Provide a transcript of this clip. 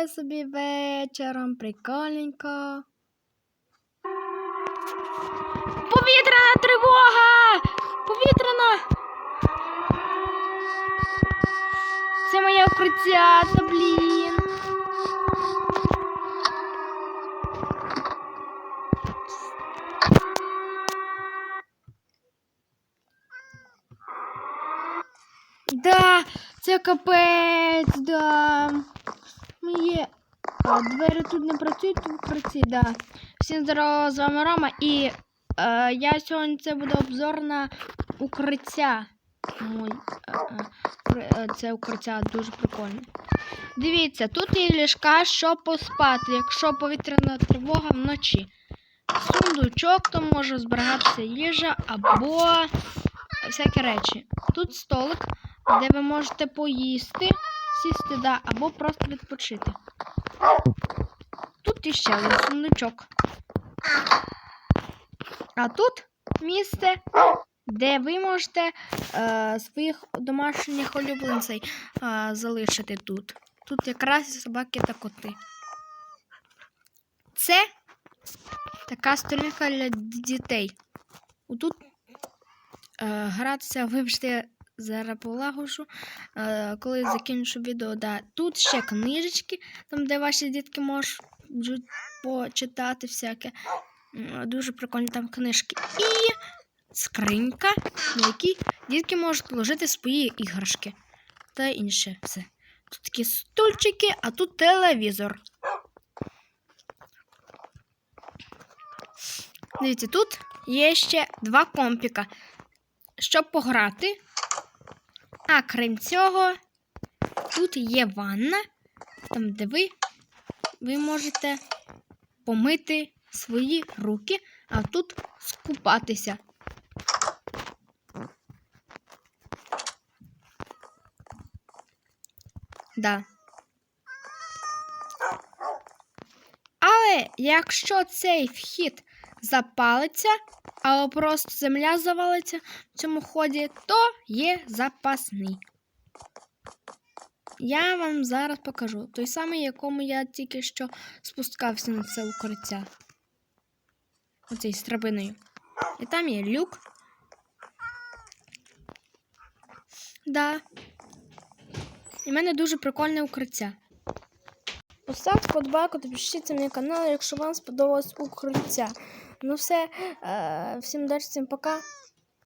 гуляю собі вечором, прикольненько. Повітряна тривога! Повітряна! Це моє укриття, та блін. Да, це капець, да. Моє а, двері тут не працюють в укритті, да. Всім здорово, з вами Рома і е, я сьогодні це буде обзор на укриття. Мой, е, е, е, це укриття дуже прикольне. Дивіться, тут є ліжка, щоб поспати, якщо повітряна тривога вночі. Сундучок, то може зберігатися їжа або всякі речі. Тут столик, де ви можете поїсти, сісти, да, або просто відпочити. Тут іще один сундучок. А тут місце, де ви можете е, своїх домашніх улюбленців е, залишити тут. Тут якраз собаки та коти. Це така сторінка для дітей. Тут е, гратися, вибачте, зараз полагоджу, е, коли закінчу відео. Да. Тут ще книжечки, там, де ваші дітки можуть почитати всяке. Дуже прикольні там книжки. І скринька, на якій дітки можуть положити свої іграшки та інше все. Тут такі стульчики, а тут телевізор. Дивіться, тут є ще два компіка, щоб пограти. А крім цього, тут є ванна, там, де ви, ви можете помити свої руки, а тут скупатися. Да. Але якщо цей вхід запалиться, або просто земля завалиться в цьому ході, то є запасний. Я вам зараз покажу той самий, якому я тільки що спускався на це укриття. Оцей з драбиною. І там є люк. Да. І в мене дуже прикольне укриття. Поставте подбайку та підпишіться на мій канал, якщо вам сподобалось укриття. Ну все, е, всім удачі, всім пока.